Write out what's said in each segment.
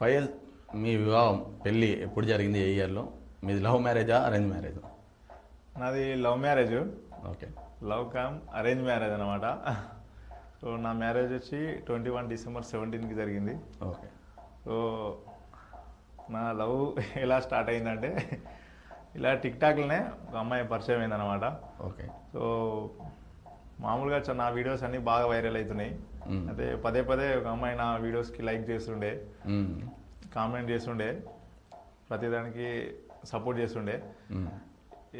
File మీ వివాహం పెళ్ళి ఎప్పుడు జరిగింది ఏ ఇయర్లో? మీది లవ్ మ్యారేజా అరేంజ్ మ్యారేజ్? నాది love marriage. Okay. Love come arrange marriage అనమాట సో నా మ్యారేజ్ వచ్చి ట్వంటీ వన్ డిసెంబర్ సెవెంటీన్కి జరిగింది. ఓకే. సో నా లవ్ ఎలా స్టార్ట్ అయిందంటే ఇలా టిక్ టాక్లోనే ఒక అమ్మాయి పరిచయం అయిందనమాట ఓకే. సో మామూలుగా నా వీడియోస్ అన్నీ బాగా వైరల్ అవుతున్నాయి. అయితే పదే పదే ఒక అమ్మాయి నా వీడియోస్కి లైక్ చేస్తుండే. కామెంట్ చేస్తుండే. ప్రతిదానికి సపోర్ట్ చేస్తుండే.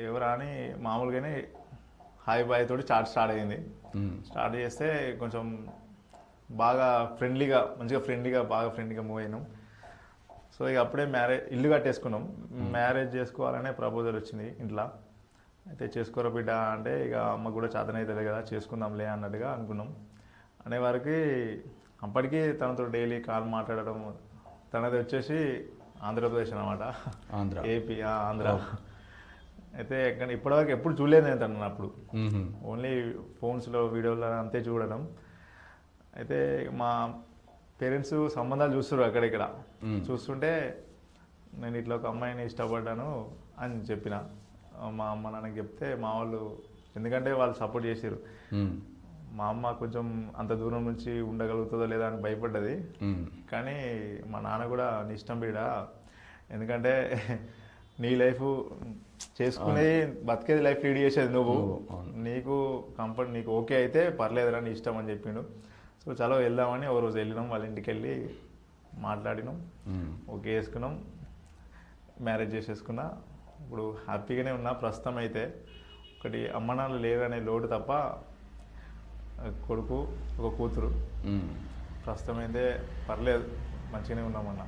ఎవరా అని మామూలుగానే హాయ్ బాయ్ తోటి చాట్ స్టార్ట్ అయింది. స్టార్ట్ చేస్తే కొంచెం బాగా ఫ్రెండ్లీగా మంచిగా ఫ్రెండ్లీగా బాగా ఫ్రెండ్లీగా మూవ్ అయినాం. సో ఇక అప్పుడే మ్యారేజ్ ఇల్లు కట్టేసుకున్నాం. మ్యారేజ్ చేసుకోవాలనే ప్రపోజల్ వచ్చింది ఇంట్లో. అయితే చేసుకోరా బిడ్డ అంటే ఇక అమ్మ కూడా చేతనైతుంది కదా చేసుకుందాంలే అన్నట్టుగా అనుకున్నాం. అనే వారికి అప్పటికి తనతో డైలీ కాల్ మాట్లాడడం తనది వచ్చేసి ఆంధ్రప్రదేశ్ అనమాట ఆంధ్ర. ఏపీ ఆంధ్ర. అయితే ఎక్కడ ఇప్పటివరకు ఎప్పుడు చూడలేదు నేను తనని అప్పుడు. ఓన్లీ ఫోన్స్లో వీడియోలో అంతే చూడడం అయితే మా పేరెంట్స్ సంబంధాలు చూస్తారు అక్కడిక్కడ. చూస్తుంటే నేను ఇట్లా ఒక అమ్మాయిని ఇష్టపడ్డాను అని చెప్పిన. మా అమ్మ నాన్నకి చెప్తే మా వాళ్ళు ఎందుకంటే వాళ్ళు సపోర్ట్ చేసారు. మా అమ్మ కొంచెం అంత దూరం నుంచి ఉండగలుగుతుందో లేదా అని భయపడ్డది. కానీ మా నాన్న కూడా నీ ఇష్టం బీడ. ఎందుకంటే నీ లైఫ్ చేసుకునేది బతికేది లైఫ్ లీడ్ చేసేది నువ్వు. నీకు కంఫర్ట్ నీకు ఓకే అయితే పర్లేదురా నీ ఇష్టం అని చెప్పిండు. సో చలో వెళ్దామని ఓ రోజు వెళ్ళినాం వాళ్ళ ఇంటికి వెళ్ళి మాట్లాడినాం. ఓకే చేసుకున్నాం. మ్యారేజ్ చేసేసుకున్నా. ఇప్పుడు హ్యాపీగానే ఉన్నా ప్రస్తుతం అయితే ఒకటి అమ్మ నాన్న లేరనే లోటు తప్ప కొడుకు ఒక కూతురు. ప్రస్తుతం అయితే పర్లేదు మంచిగానే ఉన్నామన్నా